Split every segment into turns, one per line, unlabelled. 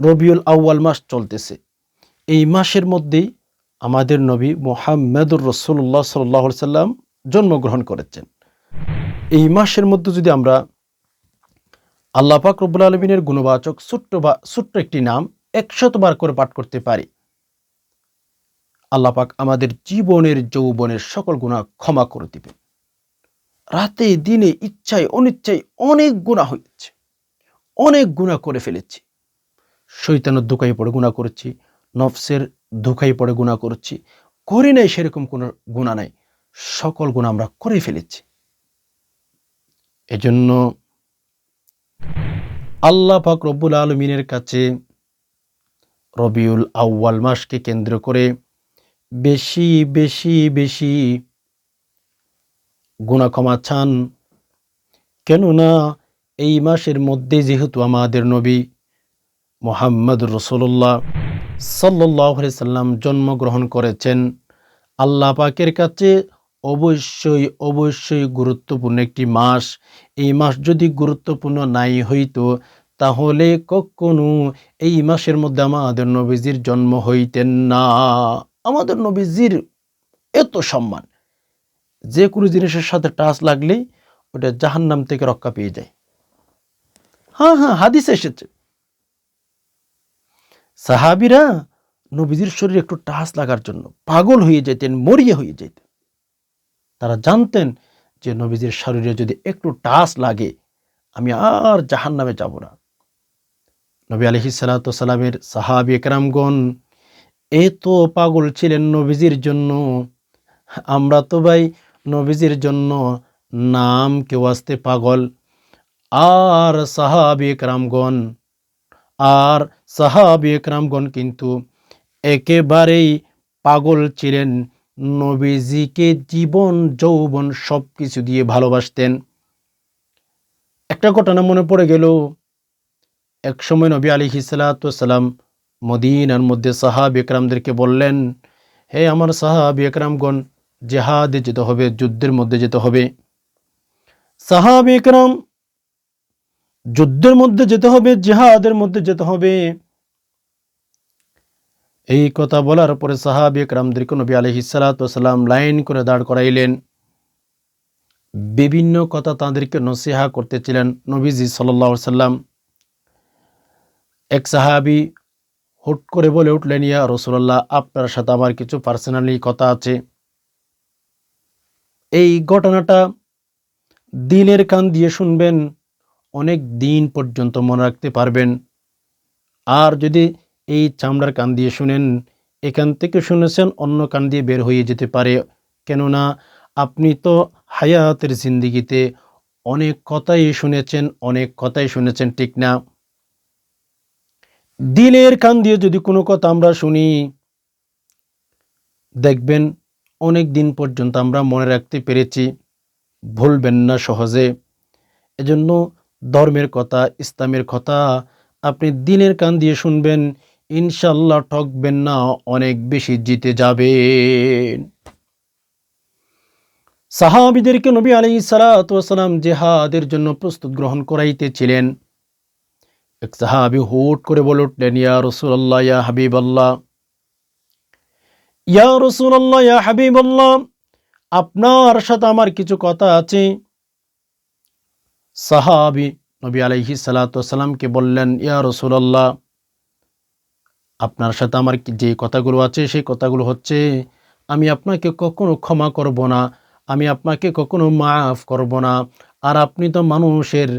রবিউল আউয়াল মাস চলতেছে। এই মাসের মধ্যেই আমাদের নবী মোহাম্মদুর রসুল্লাহ সাল্লাহ সাল্লাম জন্মগ্রহণ করেছেন। এই মাসের মধ্যে যদি আমরা আল্লাহ পাক রব্বুল আলমিনের গুণবাচক ছোট্ট বা ছোট্ট একটি নাম একশতবার করে পাঠ করতে পারি। আল্লাহ পাক আমাদের জীবনের, যৌবনের সকল গুণা ক্ষমা করে দিবেন। রাতে, দিনে, ইচ্ছায়, অনিচ্ছায় অনেক গুণা হয়েছে। অনেক গুণা করে ফেলেছি। শৈতানের ধোকায় পড়ে গুণা করছি, নফসের ধোকায় পড়ে গুণা করছি, করি নাই সেরকম কোনো গুণা নাই, সকল গুণা আমরা করে ফেলেছি। এজন্য আল্লাহ পাক রব্বুল আলমিনের কাছে রবিউল আউ্য়াল মাসকে কেন্দ্র করে বেশি বেশি বেশি গুণা ক্ষমা চান। কেননা এই মাসের মধ্যে যেহেতু আমাদের নবী মোহাম্মদ রসুল্লাহ সাল্লাহ সাল্লাম জন্মগ্রহণ করেছেন। আল্লাহ পাকের কাছে অবশ্যই অবশ্যই গুরুত্বপূর্ণ একটি মাস। এই মাস যদি গুরুত্বপূর্ণ নাই হইতো, তাহলে কখনো এই মাসের মধ্যে আমাদের নবীজির জন্ম হইতেন না। আমাদের নবীজির এত সম্মান। যে কোনো জিনিসের সাথে টাচ লাগলেই ওটা জাহান্নাম থেকে রক্ষা পেয়ে যায়। হ্যাঁ হ্যাঁ হাদিস এসেছে। সাহাবিরা নবীজির শরীরে একটু টাচ লাগার জন্য পাগল হয়ে যেতেন, মরিয়ে হয়ে যেতেন। তারা জানতেন যে নবীজির শরীরে যদি একটু টাচ লাগে, আমি আর জাহান নামে যাব না। নবী আলহি সালাতামের সাহাবি একরামগণ এত পাগল ছিলেন নবীজির জন্য, আমরা তো ভাই নবীজির জন্য নাম কেউ আসতে পাগল। আর সাহাবি একরামগণ, আর সাহাবি একরামগণ কিন্তু একেবারেই পাগল ছিলেন। নবীজিকে জীবন, যৌবন সব কিছু দিয়ে ভালোবাসতেন। একটা ঘটনা মনে পড়ে গেল। এক সময় নবী আলী হিসালাতাম মদিনার মধ্যে সাহাব একরামদেরকে বললেন, হে আমার সাহাব একরামগণ, জেহাদে যেতে হবে, যুদ্ধের মধ্যে যেতে হবে। সাহাব একরাম যুদ্ধের মধ্যে যেতে হবে, জেহাদের মধ্যে যেতে হবে। এই কথা বলার পরে সাহাবি একরামদেরকে নবী আলহি সালাতাম লাইন করে দাঁড় করাইলেন। বিভিন্ন কথা তাদেরকে নসিহা করতেছিলেন নবীজি সাল্লা সাল্লাম। এক সাহাবি হুট করে বলে উঠলেন, ইয়া রসুল্লাহ আপনার সাথে আমার কিছু পার্সোনালি কথা আছে। এই ঘটনাটা দিনের কান দিয়ে শুনবেন। অনেক দিন পর্যন্ত মনে রাখতে পারবেন। আর যদি এই চামড়ার কান দিয়ে শুনেন, এখান থেকে শুনেছেন অন্য কান দিয়ে বের হয়ে যেতে পারে। কেননা আপনি তো হায়াতের জিন্দিগিতে অনেক কথাই শুনেছেন, অনেক কথাই শুনেছেন, ঠিক না? দিলের কান দিয়ে যদি কোনো কথা আমরা শুনি, দেখবেন অনেক দিন পর্যন্ত আমরা মনে রাখতে পেরেছি, ভুলবেন না সহজে। এজন্য ধর্মের কথা, ইসলামের কথা আপনি দিনের কান দিয়ে শুনবেন, ইনশাল্লাহ ঠকবেন না, অনেক বেশি জিতে যাবেন। সাহাবিদেরকে নবী আলী সালাতাম জেহাদের জন্য প্রস্তুত গ্রহণ করাইতেছিলেন। এক সাহাবি হুট করে বলে উঠলেন, ইয়া রসুল্লাহ ইয়া হাবিব আল্লাহ ইয়া রসুল্লাহ ইয়া হাবিব আল্লাহ আপনার সাথে আমার কিছু কথা আছে। সাহাবি নবী আলহি সালাতামকে বললেন, ইয়া রসুল্লাহ আপনার সাথে আমার যে কথাগুলো আছে, সেই কথাগুলো হচ্ছে, আমি আপনাকে কখনো ক্ষমা করব না, আমি আপনাকে কখনো মাফ করব না, আর আপনি তো মানুষের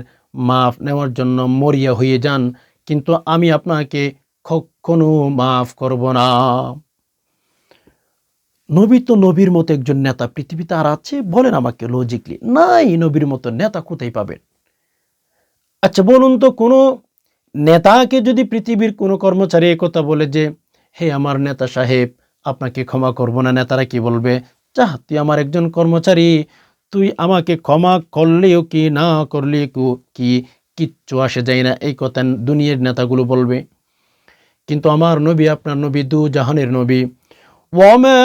মাফ নেওয়ার জন্য মরিয়া হয়ে যান, কিন্তু আমি আপনাকে কখনো মাফ করব না। নবী তো নবীর মতো একজন নেতা পৃথিবীতে আর আছে বলেন আমাকে লজিকলি নাই, নবীর মতো নেতা কোথায় পাবেন? আচ্ছা বলুন তো, কোনো নেতাকে যদি পৃথিবীর কোনো কর্মচারী কথা বলে যে, হে আমার নেতা সাহেব, আপনাকে ক্ষমা করব না। নেতারা কি বলবে? চাহ, তুই আমার একজন কর্মচারী, তুই আমাকে ক্ষমা করলেও কি, না করলে কি, কিচ্ছু আসে যায় না, এই কথা দুনিয়ার নেতাগুলো বলবে। কিন্তু আমার নবী আপনার নবী, দু জাহানের নবী وما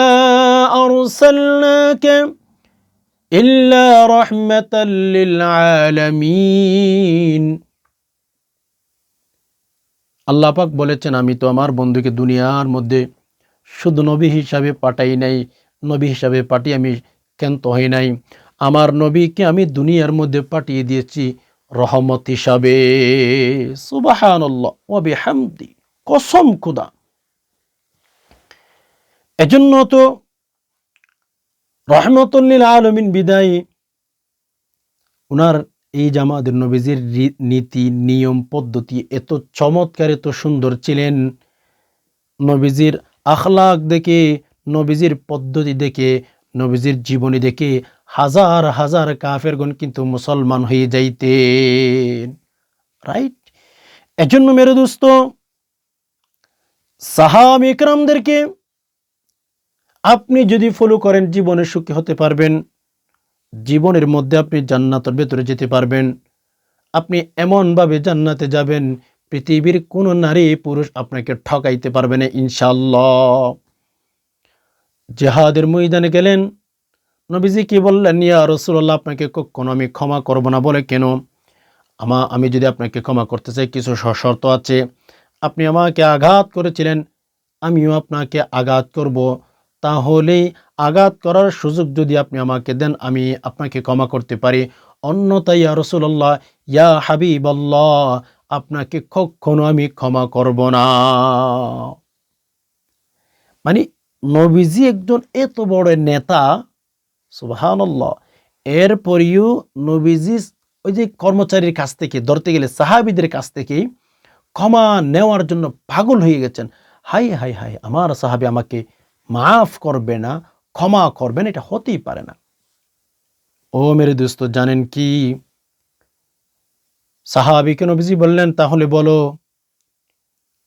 أرسلناك إلا رحمة للعالمين আল্লাহ পাক বলেছেন আমি তো আমার বন্ধুকে দুনিয়ার মধ্যে শুধু নবী হিসাবে পাঠাই নাই নবী হিসাবে পাঠিয়ে আমি ক্ষান্ত হই নাই আমার নবীকে আমি দুনিয়ার মধ্যে পাঠিয়ে দিয়েছি রহমত হিসাবে সুবাহানল্লাহ ও বিহামদি কসম খুদা এজন্য তো রহমতুল্লিল আলমিন বিদায়ী উনার এই জামাদের নবীজির নীতি, নিয়ম, পদ্ধতি এত চমৎকার, এত সুন্দর ছিলেন। নবীজির আখলাক দেখে, নবীজির পদ্ধতি দেখে, নবীজির জীবনী দেখে হাজার হাজার কাফেরগণ কিন্তু মুসলমান হয়ে যাইতেন। রাইট? এজন্য মেরে দোস্ত সাহাব ইকরামদেরকে আপনি যদি ফলো করেন জীবনে সুখী হতে পারবেন। জীবনের মধ্যে আপনি জান্নাতের ভেতরে যেতে পারবেন। আপনি এমনভাবে জান্নাতে যাবেন, পৃথিবীর কোনো নারী পুরুষ আপনাকে ঠকাইতে পারবে না ইনশাল্লাহ জেহাদের ময়দানে গেলেন, নবীজি কি বললেন, ইয়া রসুল্লাহ আপনাকে কখনো আমি ক্ষমা করব না। বলে কেন? আমা, আমি যদি আপনাকে ক্ষমা করতে চাই, কিছু সশর্ত আছে। আপনি আমাকে আঘাত করেছিলেন, আমিও আপনাকে আঘাত করব। তাহলে আঘাত করার সুযোগ যদি আপনি আমাকে দেন, আমি আপনাকে ক্ষমা করতে পারি। অন্যতাই ইয়া রসুল্লাহ ইয়া হাবিব আপনাকে কখনো আমি ক্ষমা করব না। মানে নবীজি একজন এত বড় নেতা, সুবহানাল্লাহ, এরপরেও নবীজি ওই যে কর্মচারীর কাছ থেকে, ধরতে গেলে সাহাবিদের কাছ থেকে ক্ষমা নেওয়ার জন্য পাগল হয়ে গেছেন। হাই হাই হাই আমার সাহাবি আমাকে মাফ করবে না, ক্ষমা করবেন এটা হতেই পারে না। ও মেরে দোস্ত, জানেন কি? সাহাবিকে নবীজি বললেন, তাহলে বলো,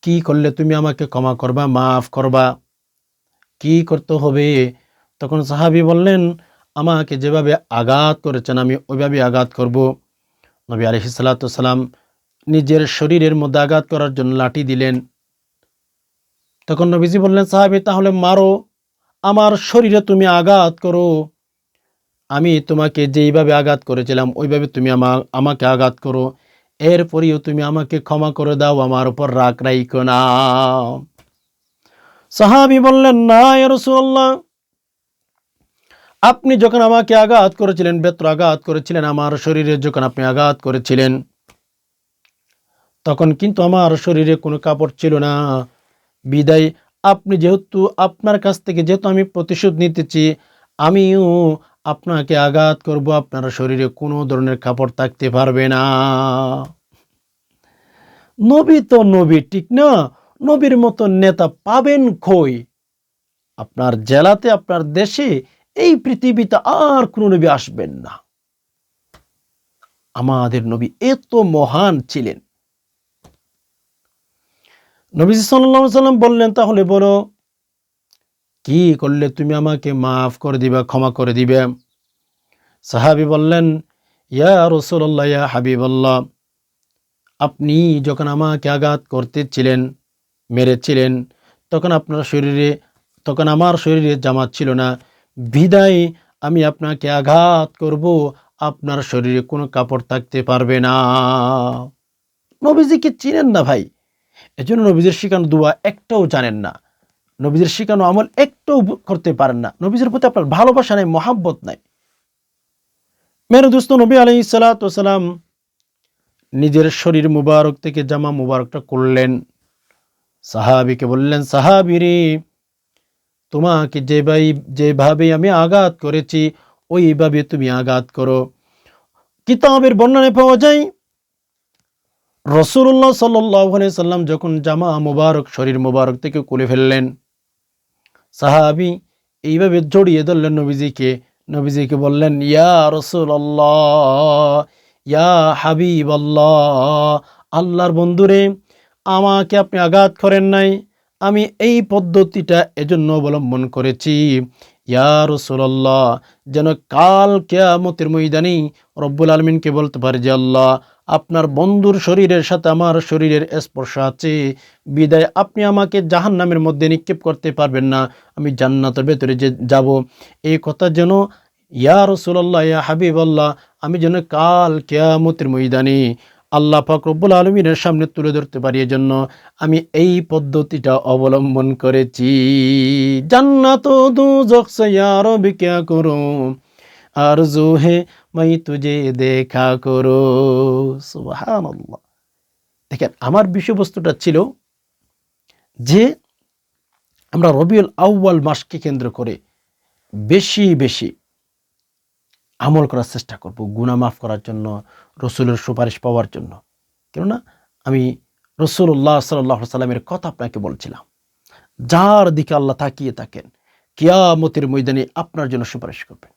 কি করলে তুমি আমাকে ক্ষমা করবা, মাফ করবা? কি করতে হবে? তখন সাহাবি বললেন, আমাকে যেভাবে আঘাত করেছেন, আমি ওইভাবে আঘাত করব। নবী আলহিসাল্লাম নিজের শরীরের মধ্যে আঘাত করার জন্য লাঠি দিলেন। তখন নবীজি বললেন, সাহাবি, তাহলে মারো। আমার শরীরে তুমি আঘাত করো। আমি তোমাকে যেইভাবে আঘাত করেছিলাম, ওইভাবে তুমি আমা, আমাকে আঘাত করো। এরপরেও তুমি আমাকে ক্ষমা করে দাও, আমার উপর রাগ রাইকো না। সাহাবি বললেন, না রসুল্লাহ আপনি যখন আমাকে আঘাত করেছিলেন, বেত্র আঘাত করেছিলেন, আমার শরীরে যখন আপনি আঘাত করেছিলেন, তখন কিন্তু আমার শরীরে কোনো কাপড় ছিল না। বিদায়। আপনি যেহেতু আপনার কাছ থেকে যেহেতু আমি প্রতিশোধ নিতেছি, আমিও আপনাকে আঘাত করব, আপনার শরীরে কোনো ধরনের কাপড় থাকতে পারবে না। নবী তো নবী, ঠিক না? নবীর মতো নেতা পাবেন কই? আপনার জেলাতে, আপনার দেশে, এই পৃথিবীতে আর কোনো নবী আসবেন না। আমাদের নবী এত মহান ছিলেন। নবীজি সাল্লাল্লাহু সাল্লাম বললেন, তাহলে বলো, কি করলে তুমি আমাকে মাফ করে দিবে, ক্ষমা করে দিবে? সাহাবি বললেন, ইয়া রসুল্লাহ ইয়া হাবিবাল্লাহ, আপনি যখন আমাকে আঘাত করতেছিলেন, মেরেছিলেন, তখন আপনার শরীরে, তখন আমার শরীরে জামাত ছিল না। বিদায়, আমি আপনাকে আঘাত করব, আপনার শরীরে কোনো কাপড় থাকতে পারবে না। নবীজিকে চিনেন না ভাই। এজন্য নবীজের শিখানো দোয়া একটাও জানেন না। নবীজের শিখানো আমল একটাও করতে পারেন না। নবীজের প্রতি আপনার ভালোবাসা নাই, মহাব্বত নাই। মেরু দোস্ত নবী আলাই সালাম নিজের শরীর মুবারক থেকে জামা মুবারকটা করলেন। সাহাবিকে বললেন সাহাবিরে তোমাকে যে ভাই যেভাবে আমি আঘাত করেছি, ওইভাবে তুমি আঘাত করো। কিতাবের বর্ণনায় পাওয়া যায় রসুল্লাহ সাল্লাহ সাল্লাম যখন জামা মুবারক, শরীর মুবারক থেকে খুলে ফেললেন, সাহাবি এইভাবে জড়িয়ে ধরলেন নবীজিকে। নবীজিকে বললেন, ইয়া রসুল্লাহ ইয়া হাবিব আল্লাহ আল্লাহর বন্ধুরে, আমাকে আপনি আঘাত করেন নাই। আমি এই পদ্ধতিটা এজন্য অবলম্বন করেছি। ইয়া রসুল্লাহ যেন কাল কেয়ামতের ময়দানি রব্বুল আলমিনকে বলতে পারে যে আল্লাহ আপনার বন্ধুর শরীরের সাথে আমার শরীরের স্পর্শ আছে। বিদায়, আপনি আমাকে জাহান নামের মধ্যে নিক্ষেপ করতে পারবেন না। আমি জান্নাতের ভেতরে যে যাব। এই কথা যেন, ইয়া রসুল্লাহ ইয়া হাবিব আল্লাহ আমি যেন কাল কেয়ামতের ময়দানে আল্লাহ পাক রব্বুল আলমিনের সামনে তুলে ধরতে পারি। এজন্য আমি এই পদ্ধতিটা অবলম্বন করেছি। জান্নাত দুজক সে ইয়ারো বিক্যা করো আর হে মাই তুজে দেখা করো। সুবহানাল্লাহ। দেখেন, আমার বিষয়বস্তুটা ছিল যে আমরা রবিউল আউ্বাল মাসকে কেন্দ্র করে বেশি বেশি আমল করার চেষ্টা করব গুণা মাফ করার জন্য, রসুলের সুপারিশ পাওয়ার জন্য। কেননা, আমি রসুল্লাহ সাল্লাহ সাল্লামের কথা আপনাকে বলছিলাম, যার দিকে আল্লাহ তাকিয়ে থাকেন, কিয়ামতের ময়দানে আপনার জন্য সুপারিশ করবেন।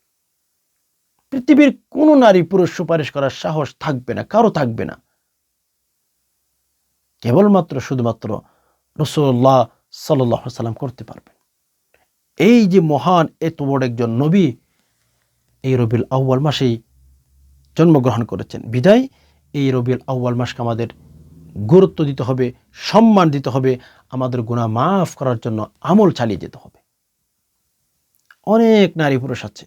পৃথিবীর কোনো নারী পুরুষ সুপারিশ করার সাহস থাকবে না, কারও থাকবে না। কেবলমাত্র শুধুমাত্র রসুল্লাহ সাল্লাহ সাল্লাম করতে পারবেন। এই যে মহান এত বড় একজন নবী, এই রবিল আউ্বাল মাসেই জন্মগ্রহণ করেছেন। বিদায়, এই রবিল আউ্বাল মাসকে আমাদের গুরুত্ব দিতে হবে, সম্মান দিতে হবে, আমাদের গুণা মাফ করার জন্য আমল চালিয়ে যেতে হবে। অনেক নারী পুরুষ আছে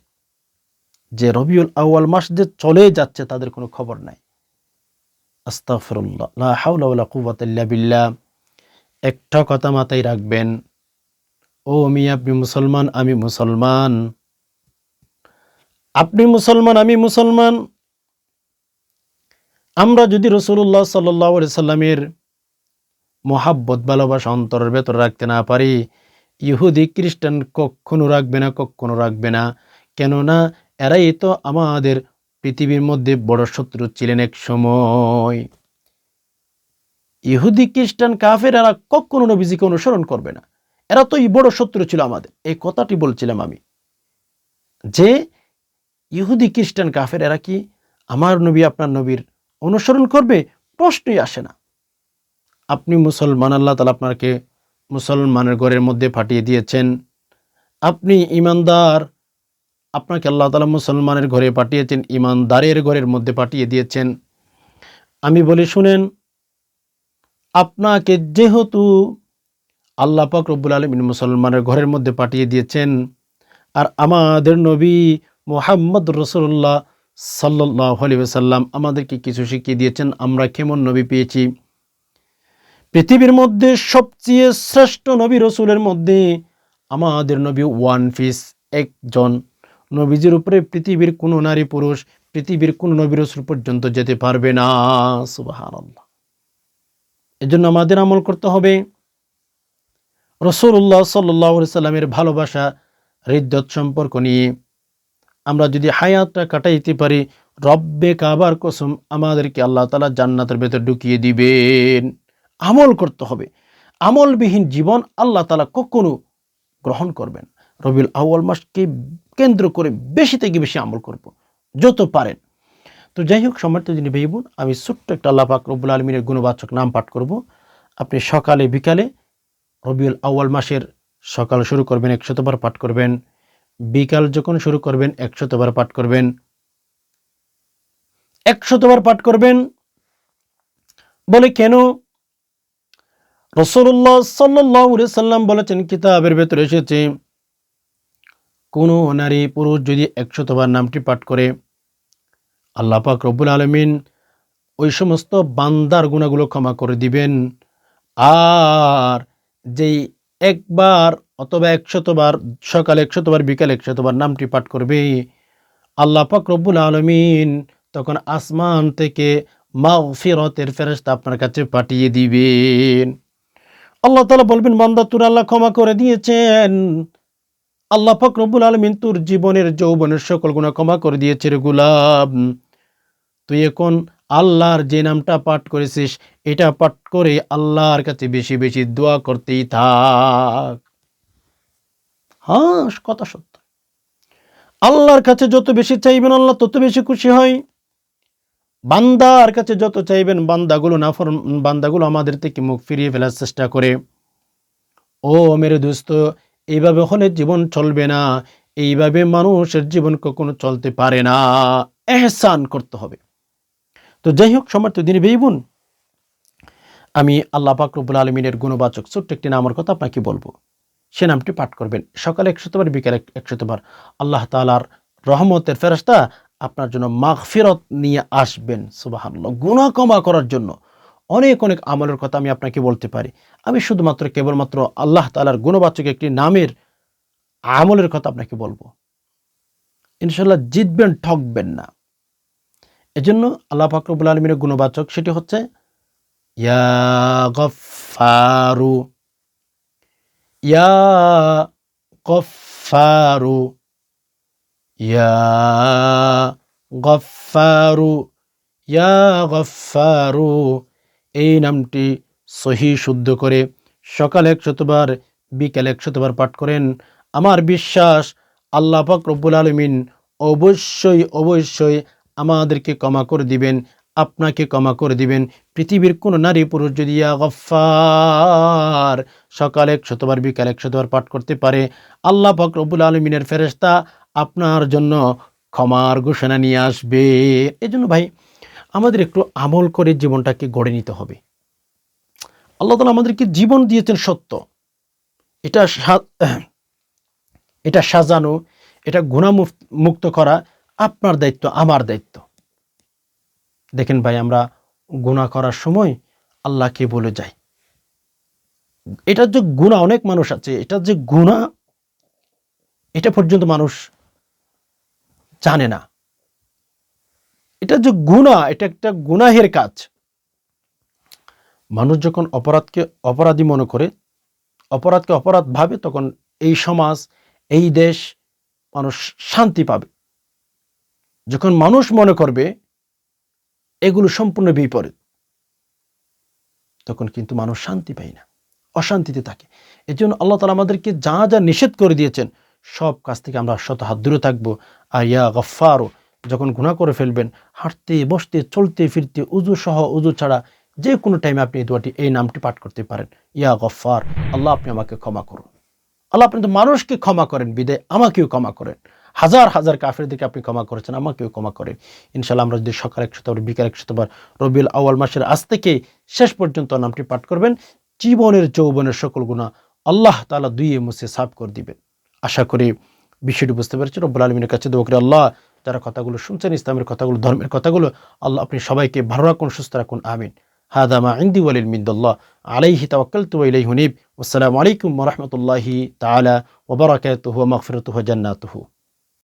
যে রবিউল আউ্বাল মাস যে চলে যাচ্ছে তাদের কোনো খবর নাই। আস্তাফরুল্লাহ একটা কথা মাথায় রাখবেন, ও আমি আপনি মুসলমান, আমি মুসলমান। আপনি মুসলমান, আমি মুসলমান। আমরা যদি রসুল্লাহ সাল্লাহ সাল্লামের মোহাব্বত, ভালোবাসা অন্তরের ভেতর রাখতে না পারি, ইহুদি, খ্রিস্টান কখনো রাখবে না, কখনো রাখবে না। কেননা এরাই তো আমাদের পৃথিবীর মধ্যে বড় শত্রু ছিলেন এক সময়। ইহুদি, খ্রিস্টান কাফের এরা কখনো নবীজিকে অনুসরণ করবে না। এরা তো বড় শত্রু ছিল আমাদের। এই কথাটি বলছিলাম আমি। যে ইহুদি, খ্রিস্টান কাফের এরা কি আমার নবী, আপনার নবীর অনুসরণ করবে? প্রশ্নই আসে না। আপনি মুসলমান, আল্লাহ তালা আপনাকে মুসলমানের ঘরের মধ্যে ফাটিয়ে দিয়েছেন। আপনি ইমানদার আপনাকে আল্লাহ তালা মুসলমানের ঘরে পাঠিয়েছেন ইমানদারের ঘরের মধ্যে পাঠিয়ে দিয়েছেন। আমি বলি, শুনেন, আপনাকে যেহেতু আল্লাহ পাক রব্বুল আলমিন মুসলমানের ঘরের মধ্যে পাঠিয়ে দিয়েছেন, আর আমাদের নবী মোহাম্মদ রসুল্লাহ সাল্লাহ সাল্লাম আমাদেরকে কিছু শিখিয়ে দিয়েছেন, আমরা কেমন নবী পেয়েছি। পৃথিবীর মধ্যে সবচেয়ে শ্রেষ্ঠ নবী রসুলের মধ্যে আমাদের নবী ওয়ান পিস একজন। নবীজির উপরে পৃথিবীর কোনো নারী পুরুষ পৃথিবীর কোনো নবী রসুল পর্যন্ত যেতে পারবে না। সুবাহান আল্লাহ এজন্য আমাদের আমল করতে হবে রসুল্লাহ সাল্লাহ সাল্লামের ভালোবাসা, হৃদ্যত সম্পর্ক নিয়ে। আমরা যদি হায়াতটা কাটাইতে পারি, রব্বে কাবার কসম আমাদেরকে আল্লাহ তালা জান্নাতের ভেতর ঢুকিয়ে দিবেন। আমল করতে হবে। আমলবিহীন জীবন আল্লাহ তালা কখনো গ্রহণ করবেন রবিউল আউ্য়াল মাসকে কেন্দ্র করে বেশি থেকে বেশি আমল করব, যত পারেন। তো যাই হোক, সম্মানিত যিনি ভাই বোন, আমি ছোট্ট একটা আল্লাহ পাক রব্বুল আলমিনের গুণবাচক নাম পাঠ করব। আপনি সকালে, বিকালে রবিউল আউ্য়াল মাসের সকাল শুরু করবেন একশতবার পাঠ করবেন। বিকাল যখন শুরু করবেন একশতবার পাঠ করবেন। একশতবার পাঠ করবেন। বলে কেন? রসল্লাহ সাল্লাহ সাল্লাম বলেছেন, কিতাবের ভেতরে এসেছে কোনো নারী, পুরুষ যদি একশতবার নামটি পাঠ করে, আল্লাহ পাক রব্বুল আলমিন ওই সমস্ত বান্দার গুণাগুলো ক্ষমা করে দিবেন। আর যেই একবার অথবা একশতবার, সকাল একশতবার, বিকাল একশতবার নামটি পাঠ করবে, আল্লাহ পাক রব্বুল আলমিন তখন আসমান থেকে মাও ফিরতের ফেরস্তা আপনার কাছে পাঠিয়ে দিবেন। আল্লাহ তালা বলবেন, বান্দা তুর আল্লাহ ক্ষমা করে দিয়েছেন। আল্লাহ পাক রব্বুল আলমিন তোর জীবনের যৌবনের সকল গুণা ক্ষমা করে দিয়েছে রে গুলাম। তুই এখন আল্লাহর যে নামটা পাঠ করেছিস, এটা পাঠ করে আল্লাহর কাছে বেশি বেশি দোয়া করতেই থাক। হ্যাঁ কথা সত্য। আল্লাহর কাছে যত বেশি চাইবেন আল্লাহ, তত বেশি খুশি হয়। বান্দার কাছে যত চাইবেন, বান্দাগুলো না বান্দাগুলো আমাদের থেকে মুখ ফিরিয়ে ফেলার চেষ্টা করে। ও মেরে দোস্ত এইভাবে হলে জীবন চলবে না। এইভাবে মানুষের জীবন কখনো চলতে পারে না। এহসান করতে হবে। তো যাই হোক সমর্থ দিনী বেই বোন, আমি আল্লাহ পাকরবুল আলমিনের গুণবাচক ছোট্ট একটি নামের কথা আপনাকে বলব। সে নামটি পাঠ করবেন। সকালে একশতবার বিকালে একশতবার আল্লাহ তালার রহমতের ফেরস্তা আপনার জন্য মাগফিরত নিয়ে আসবেন সুবাহান্লাহ গুণা ক্ষমা করার জন্য। অনেক অনেক আমলের কথা আমি আপনাকে বলতে পারি। আমি শুধুমাত্র কেবলমাত্র আল্লাহ তালার গুণবাচক একটি নামের আমলের কথা আপনাকে বলব। ইনশাল্লাহ জিতবেন, ঠকবেন না। এজন্য আল্লাহ ফাকরবুল আলমিনের গুণবাচক সেটি হচ্ছে, ইয়া গফারু ইয়া গফারু ইয়া গফারু ইয়া গফারু এই নামটি সহি শুদ্ধ করে সকালে একশতবার বিকেলে একশতবার পাঠ করেন। আমার বিশ্বাস, আল্লাহ পাক রব্বুল আলমিন অবশ্যই অবশ্যই আমাদেরকে ক্ষমা করে দিবেন, আপনাকে ক্ষমা করে দিবেন। পৃথিবীর কোনো নারী পুরুষ যদি গফার সকালে একশতবার বিকালে একশতবার পাঠ করতে পারে, আল্লাহ পাক রব্বুল আলমিনের ফেরেস্তা আপনার জন্য ক্ষমার ঘোষণা নিয়ে আসবে। এজন্য ভাই আমাদের একটু আমল করে জীবনটাকে গড়ে নিতে হবে। আল্লাহ তালা আমাদেরকে জীবন দিয়েছেন সত্য। এটা এটা সাজানো, এটা গুণামুক্ত মুক্ত করা আপনার দায়িত্ব, আমার দায়িত্ব। দেখেন ভাই, আমরা গুণা করার সময় আল্লাহকে বলে যাই। এটার যে গুণা অনেক মানুষ আছে, এটার যে গুণা এটা পর্যন্ত মানুষ জানে না। এটা যে গুণা এটা একটা গুনাহের কাজ। মানুষ যখন অপরাধকে অপরাধী মনে করে, অপরাধকে অপরাধ ভাবে, তখন এই সমাজ, এই দেশ, মানুষ শান্তি পাবে। যখন মানুষ মনে করবে, এগুলো সম্পূর্ণ বিপরীত, তখন কিন্তু মানুষ শান্তি পায় না, অশান্তিতে থাকে। এই জন্য আল্লাহ তালা আমাদেরকে যা যা নিষেধ করে দিয়েছেন, সব কাজ থেকে আমরা শত হাত দূরে থাকব। আর ইয়া গফারও যখন গুণা করে ফেলবেন, হাঁটতে, বসতে, চলতে, ফিরতে, উজু সহ উজু ছাড়া যে কোনো টাইমে আপনি এই দোয়াটি, এই নামটি পাঠ করতে পারেন। ইয়া গফার আল্লাহ আপনি আমাকে ক্ষমা করুন। আল্লাহ আপনি তো মানুষকে ক্ষমা করেন, বিদে আমাকেও ক্ষমা করেন। হাজার হাজার কাফেরদেরকে আপনি ক্ষমা করেছেন, আমাকেও ক্ষমা করেন। ইনশাল্লাহ আমরা যদি সকাল একশতবার বিকাল একশতবার রবিউল আউয়াল মাসের আজ থেকে শেষ পর্যন্ত নামটি পাঠ করবেন, জীবনের, যৌবনের সকল গুণা আল্লাহ তালা দুইয়ে মুছে সাফ করে দিবেন। আশা করি বিষয়টি বুঝতে পেরেছি রব্বুল আলমিনের কাছে দোয়া করে, আল্লাহ যারা কথাগুলো শুনছেন, ইসলামের কথাগুলো, ধর্মের কথাগুলো, আল্লাহ আপনি সবাইকে ভালো রাখুন, সুস্থ রাখুন, আমিন। হাদামা ইন্দি ওয়ালিল মিন্দুল্লাহ। আলাইহি তাওয়াক্কাল তু ইলাই হুনিব। আসসালামু আলাইকুম রহমতুল্লাহি তালা ওবরাকাতুহু মগফিরতুহু জান্নাতুহু।